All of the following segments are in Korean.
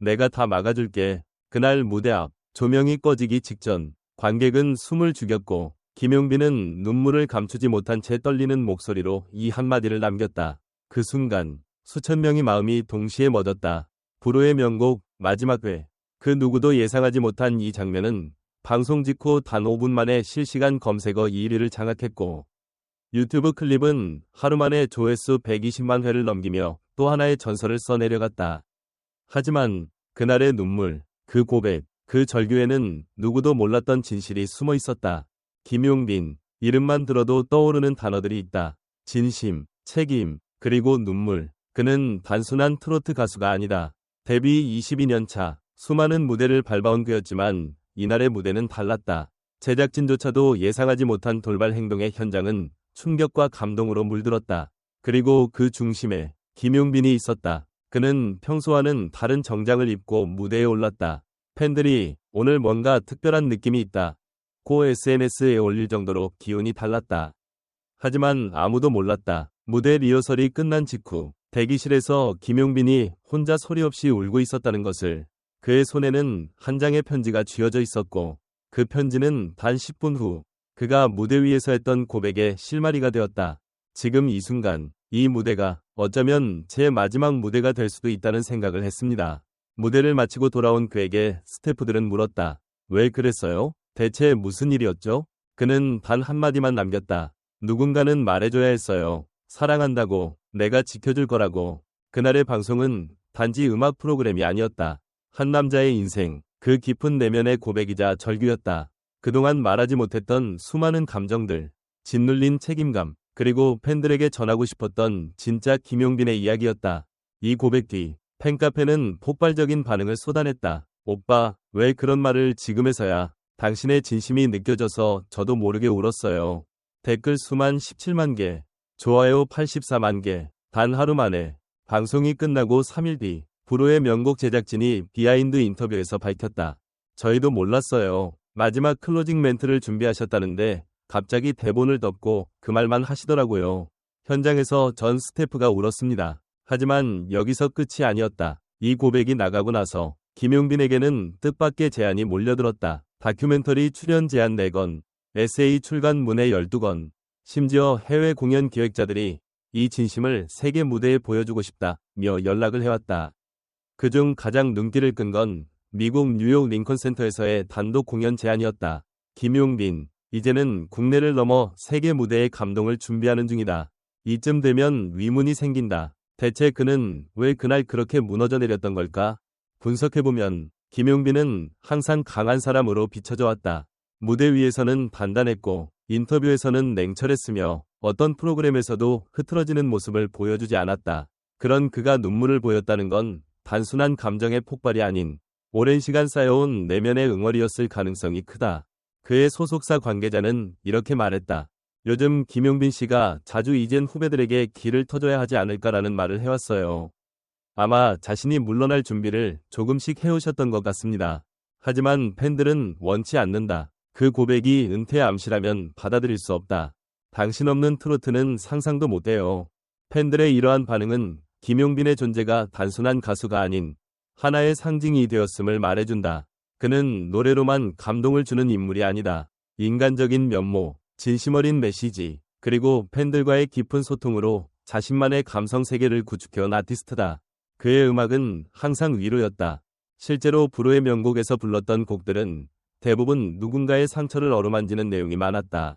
내가 다 막아줄게. 그날 무대 앞 조명이 꺼지기 직전 관객은 숨을 죽였고 김용빈은 눈물을 감추지 못한 채 떨리는 목소리로 이 한마디를 남겼다. 그 순간 수천 명의 마음이 동시에 멎었다. 불후의 명곡 마지막 회. 그 누구도 예상하지 못한 이 장면은 방송 직후 단 5분 만에 실시간 검색어 1위를 장악했고 유튜브 클립은 하루 만에 조회수 120만 회를 넘기며 또 하나의 전설을 써내려갔다. 하지만 그날의 눈물, 그 고백, 그 절규에는 누구도 몰랐던 진실이 숨어 있었다. 김용빈, 이름만 들어도 떠오르는 단어들이 있다. 진심, 책임, 그리고 눈물. 그는 단순한 트로트 가수가 아니다. 데뷔 22년 차, 수많은 무대를 밟아온 그였지만 이날의 무대는 달랐다. 제작진조차도 예상하지 못한 돌발 행동의 현장은 충격과 감동으로 물들었다. 그리고 그 중심에 김용빈이 있었다. 그는 평소와는 다른 정장을 입고 무대에 올랐다. 팬들이 오늘 뭔가 특별한 느낌이 있다. 고 SNS에 올릴 정도로 기운이 달랐다. 하지만 아무도 몰랐다. 무대 리허설이 끝난 직후 대기실에서 김용빈이 혼자 소리 없이 울고 있었다는 것을 그의 손에는 한 장의 편지가 쥐어져 있었고 그 편지는 단 10분 후 그가 무대 위에서 했던 고백의 실마리가 되었다. 지금 이 순간 이 무대가 어쩌면 제 마지막 무대가 될 수도 있다는 생각을 했습니다. 무대를 마치고 돌아온 그에게 스태프들은 물었다. 왜 그랬어요? 대체 무슨 일이었죠? 그는 단 한마디만 남겼다. 누군가는 말해줘야 했어요. 사랑한다고, 내가 지켜줄 거라고. 그날의 방송은 단지 음악 프로그램이 아니었다. 한 남자의 인생, 그 깊은 내면의 고백이자 절규였다. 그동안 말하지 못했던 수많은 감정들, 짓눌린 책임감, 그리고 팬들에게 전하고 싶었던 진짜 김용빈의 이야기였다. 이 고백 뒤 팬카페는 폭발적인 반응을 쏟아냈다. 오빠, 왜 그런 말을 지금에서야 당신의 진심이 느껴져서 저도 모르게 울었어요. 댓글 수만 17만 개, 좋아요 84만 개, 단 하루 만에 방송이 끝나고 3일 뒤 불후의 명곡 제작진이 비하인드 인터뷰에서 밝혔다. 저희도 몰랐어요. 마지막 클로징 멘트를 준비하셨다는데 갑자기 대본을 덮고 그 말만 하시더라고요. 현장에서 전 스태프가 울었습니다. 하지만 여기서 끝이 아니었다. 이 고백이 나가고 나서 김용빈에게는 뜻밖의 제안이 몰려들었다. 다큐멘터리 출연 제안 4건, 에세이 출간 문의 12건, 심지어 해외 공연 기획자들이 이 진심을 세계 무대에 보여주고 싶다 며 연락을 해왔다. 그중 가장 눈길을 끈 건 미국 뉴욕 링컨 센터에서의 단독 공연 제안이었다. 김용빈, 이제는 국내를 넘어 세계 무대의 감동을 준비하는 중이다. 이쯤 되면 위문이 생긴다. 대체 그는 왜 그날 그렇게 무너져 내렸던 걸까? 분석해보면 김용빈은 항상 강한 사람으로 비춰져 왔다. 무대 위에서는 단단했고 인터뷰에서는 냉철했으며 어떤 프로그램에서도 흐트러지는 모습을 보여주지 않았다. 그런 그가 눈물을 보였다는 건 단순한 감정의 폭발이 아닌 오랜 시간 쌓여온 내면의 응어리였을 가능성이 크다. 그의 소속사 관계자는 이렇게 말했다. 요즘 김용빈 씨가 자주 이젠 후배들에게 길을 터줘야 하지 않을까라는 말을 해왔어요. 아마 자신이 물러날 준비를 조금씩 해오셨던 것 같습니다. 하지만 팬들은 원치 않는다. 그 고백이 은퇴 암시라면 받아들일 수 없다. 당신 없는 트로트는 상상도 못해요. 팬들의 이러한 반응은 김용빈의 존재가 단순한 가수가 아닌 하나의 상징이 되었음을 말해준다. 그는 노래로만 감동을 주는 인물이 아니다. 인간적인 면모, 진심 어린 메시지, 그리고 팬들과의 깊은 소통으로 자신만의 감성 세계를 구축해온 아티스트다. 그의 음악은 항상 위로였다. 실제로 불후의 명곡에서 불렀던 곡들은 대부분 누군가의 상처를 어루만지는 내용이 많았다.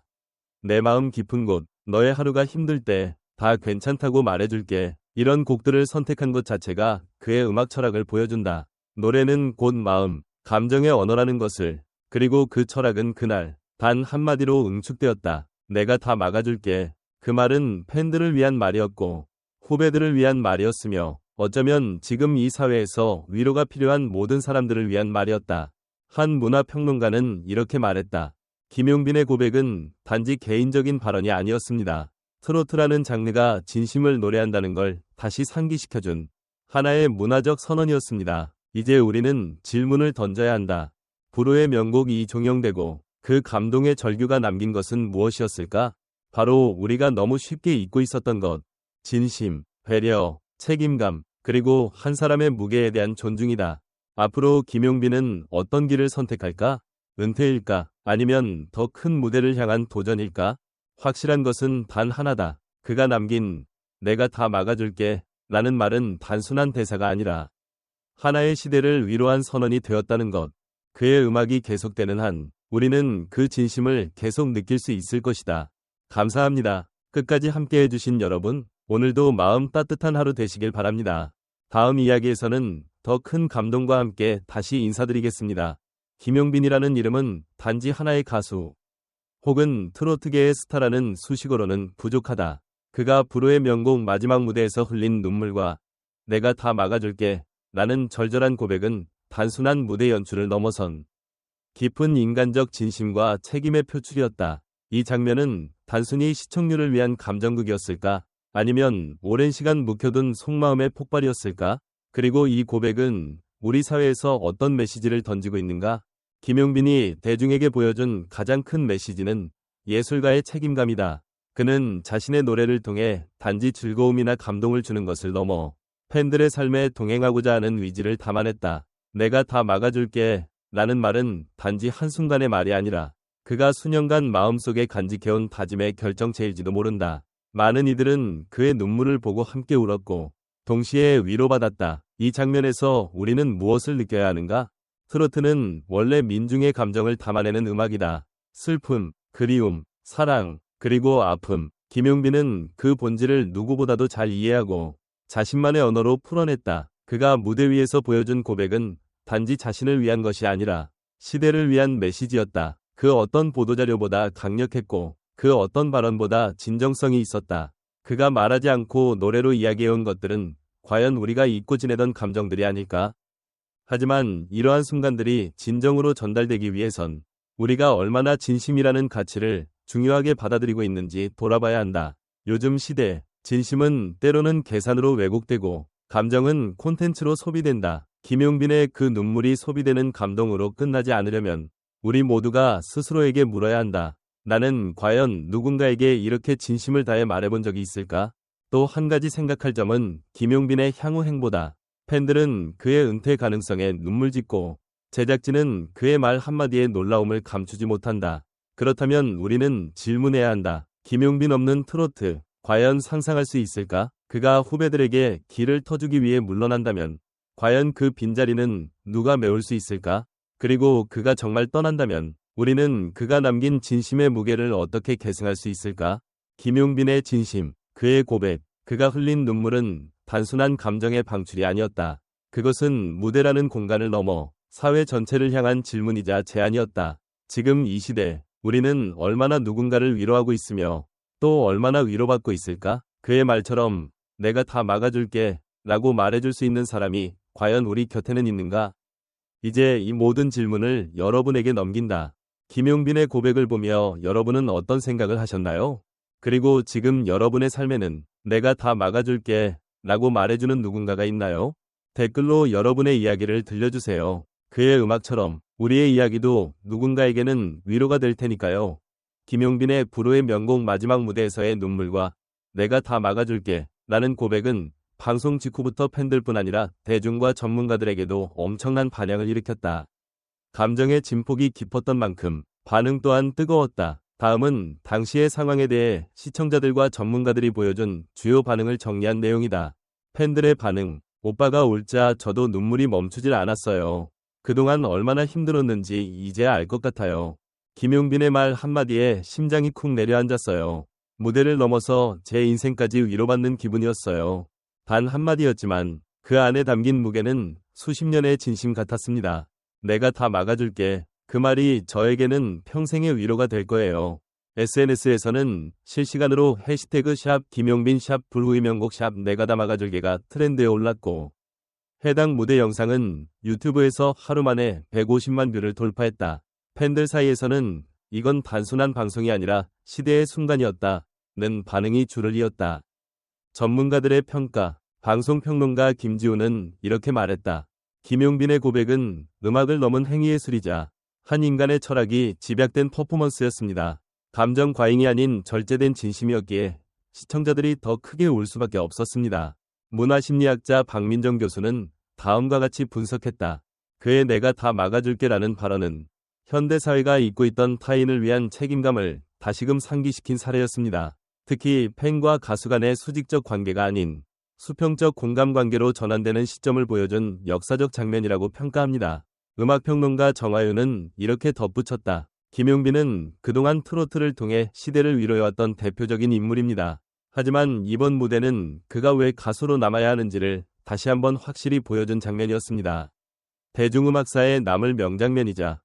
내 마음 깊은 곳, 너의 하루가 힘들 때 다 괜찮다고 말해줄게. 이런 곡들을 선택한 것 자체가 그의 음악 철학을 보여준다. 노래는 곧 마음, 감정의 언어라는 것을, 그리고 그 철학은 그날 단 한마디로 응축되었다. 내가 다 막아줄게. 그 말은 팬들을 위한 말이었고 후배들을 위한 말이었으며 어쩌면 지금 이 사회에서 위로가 필요한 모든 사람들을 위한 말이었다. 한 문화평론가는 이렇게 말했다. 김용빈의 고백은 단지 개인적인 발언이 아니었습니다. 트로트라는 장르가 진심을 노래한다는 걸 다시 상기시켜준 하나의 문화적 선언이었습니다. 이제 우리는 질문을 던져야 한다. 불후의 명곡이 종영되고 그 감동의 절규가 남긴 것은 무엇이었을까? 바로 우리가 너무 쉽게 잊고 있었던 것. 진심, 배려, 책임감, 그리고 한 사람의 무게에 대한 존중이다. 앞으로 김용빈은 어떤 길을 선택할까? 은퇴일까? 아니면 더 큰 무대를 향한 도전일까? 확실한 것은 단 하나다. 그가 남긴 내가 다 막아줄게 라는 말은 단순한 대사가 아니라 하나의 시대를 위로한 선언이 되었다는 것. 그의 음악이 계속되는 한 우리는 그 진심을 계속 느낄 수 있을 것이다. 감사합니다. 끝까지 함께 해주신 여러분, 오늘도 마음 따뜻한 하루 되시길 바랍니다. 다음 이야기에서는 더 큰 감동과 함께 다시 인사드리겠습니다. 김용빈이라는 이름은 단지 하나의 가수 혹은 트로트계의 스타라는 수식어로는 부족하다. 그가 불후의 명곡 마지막 무대에서 흘린 눈물과 내가 다 막아줄게 라는 절절한 고백은 단순한 무대 연출을 넘어선 깊은 인간적 진심과 책임의 표출이었다. 이 장면은 단순히 시청률을 위한 감정극이었을까? 아니면 오랜 시간 묵혀둔 속마음의 폭발이었을까? 그리고 이 고백은 우리 사회에서 어떤 메시지를 던지고 있는가? 김용빈이 대중에게 보여준 가장 큰 메시지는 예술가의 책임감이다. 그는 자신의 노래를 통해 단지 즐거움이나 감동을 주는 것을 넘어 팬들의 삶에 동행하고자 하는 의지를 담아냈다. 내가 다 막아줄게 라는 말은 단지 한순간의 말이 아니라 그가 수년간 마음속에 간직해온 다짐의 결정체일지도 모른다. 많은 이들은 그의 눈물을 보고 함께 울었고 동시에 위로받았다. 이 장면에서 우리는 무엇을 느껴야 하는가? 트로트는 원래 민중의 감정을 담아내는 음악이다. 슬픔, 그리움, 사랑, 그리고 아픔. 김용빈은 그 본질을 누구보다도 잘 이해하고 자신만의 언어로 풀어냈다. 그가 무대 위에서 보여준 고백은 단지 자신을 위한 것이 아니라 시대를 위한 메시지였다. 그 어떤 보도자료보다 강력했고 그 어떤 발언보다 진정성이 있었다. 그가 말하지 않고 노래로 이야기해온 것들은 과연 우리가 잊고 지내던 감정들이 아닐까? 하지만 이러한 순간들이 진정으로 전달되기 위해선 우리가 얼마나 진심이라는 가치를 중요하게 받아들이고 있는지 돌아봐야 한다. 요즘 시대, 진심은 때로는 계산으로 왜곡되고 감정은 콘텐츠로 소비된다. 김용빈의 그 눈물이 소비되는 감동으로 끝나지 않으려면 우리 모두가 스스로에게 물어야 한다. 나는 과연 누군가에게 이렇게 진심을 다해 말해본 적이 있을까? 또 한 가지 생각할 점은 김용빈의 향후 행보다. 팬들은 그의 은퇴 가능성에 눈물 짓고 제작진은 그의 말 한마디에 놀라움을 감추지 못한다. 그렇다면 우리는 질문해야 한다. 김용빈 없는 트로트, 과연 상상할 수 있을까? 그가 후배들에게 길을 터주기 위해 물러난다면 과연 그 빈자리는 누가 메울 수 있을까? 그리고 그가 정말 떠난다면 우리는 그가 남긴 진심의 무게를 어떻게 계승할 수 있을까? 김용빈의 진심, 그의 고백, 그가 흘린 눈물은 단순한 감정의 방출이 아니었다. 그것은 무대라는 공간을 넘어 사회 전체를 향한 질문이자 제안이었다. 지금 이 시대, 우리는 얼마나 누군가를 위로하고 있으며 또 얼마나 위로받고 있을까? 그의 말처럼 내가 다 막아줄게 라고 말해줄 수 있는 사람이 과연 우리 곁에는 있는가? 이제 이 모든 질문을 여러분에게 넘긴다. 김용빈의 고백을 보며 여러분은 어떤 생각을 하셨나요? 그리고 지금 여러분의 삶에는 내가 다 막아줄게 라고 말해주는 누군가가 있나요? 댓글로 여러분의 이야기를 들려주세요. 그의 음악처럼 우리의 이야기도 누군가에게는 위로가 될 테니까요. 김용빈의 불후의 명곡 마지막 무대에서의 눈물과 내가 다 막아줄게 라는 고백은 방송 직후부터 팬들뿐 아니라 대중과 전문가들에게도 엄청난 반향을 일으켰다. 감정의 진폭이 깊었던 만큼 반응 또한 뜨거웠다. 다음은 당시의 상황에 대해 시청자들과 전문가들이 보여준 주요 반응을 정리한 내용이다. 팬들의 반응. 오빠가 울자 저도 눈물이 멈추질 않았어요. 그동안 얼마나 힘들었는지 이제 알 것 같아요. 김용빈의 말 한마디에 심장이 쿵 내려앉았어요. 무대를 넘어서 제 인생까지 위로받는 기분이었어요. 단 한마디였지만 그 안에 담긴 무게는 수십 년의 진심 같았습니다. 내가 다 막아줄게. 그 말이 저에게는 평생의 위로가 될 거예요. SNS에서는 실시간으로 해시태그 샵 김용빈 샵 불후의 명곡 샵 내가 다 막아줄게가 트렌드에 올랐고 해당 무대 영상은 유튜브에서 하루 만에 150만 뷰를 돌파했다. 팬들 사이에서는 이건 단순한 방송이 아니라 시대의 순간이었다. 는 반응이 줄을 이었다. 전문가들의 평가, 방송평론가 김지우는 이렇게 말했다. 김용빈의 고백은 음악을 넘은 행위예술이자 한 인간의 철학이 집약된 퍼포먼스였습니다. 감정 과잉이 아닌 절제된 진심이었기에 시청자들이 더 크게 울 수밖에 없었습니다. 문화심리학자 박민정 교수는 다음과 같이 분석했다. 그의 내가 다 막아줄게라는 발언은 현대사회가 잊고 있던 타인을 위한 책임감을 다시금 상기시킨 사례였습니다. 특히 팬과 가수 간의 수직적 관계가 아닌 수평적 공감 관계로 전환되는 시점을 보여준 역사적 장면이라고 평가합니다. 음악평론가 정화윤은 이렇게 덧붙였다. 김용빈은 그동안 트로트를 통해 시대를 위로해왔던 대표적인 인물입니다. 하지만 이번 무대는 그가 왜 가수로 남아야 하는지를 다시 한번 확실히 보여준 장면이었습니다. 대중음악사의 남을 명장면이자